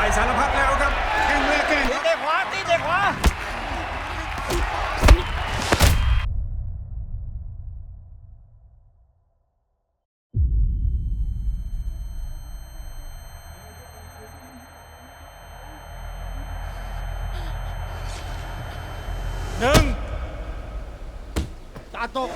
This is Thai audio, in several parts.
ใส่สารพัดแล้วครับแข้งแรกแข้งตีเตะขวาตีเตะขวาหนึ่งตาตก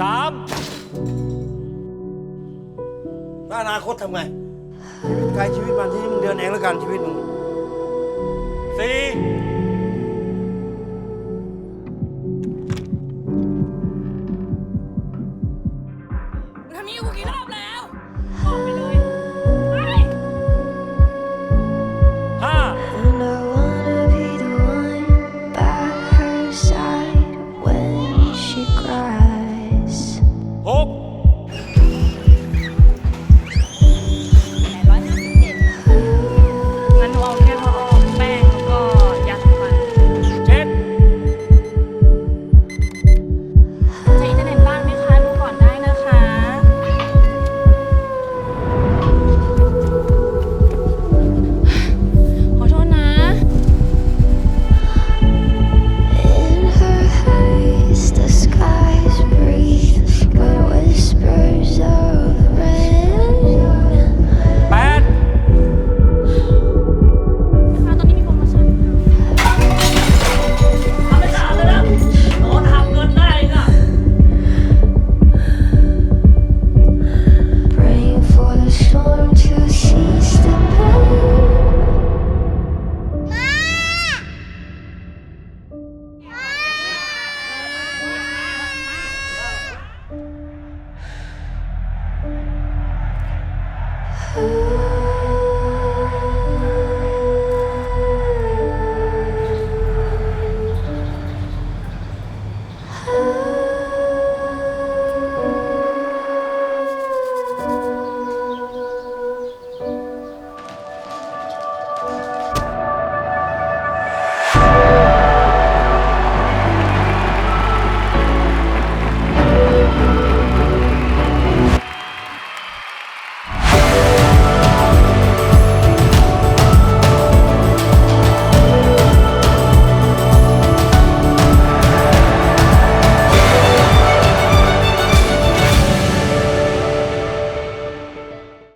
สามถ้าอนาคตทำไงชีวิตกายชีวิตมันที่มันเดินเองแล้วกันชีวิตมึงสี่ทำนี้กูกี่รอบแล้ว Hope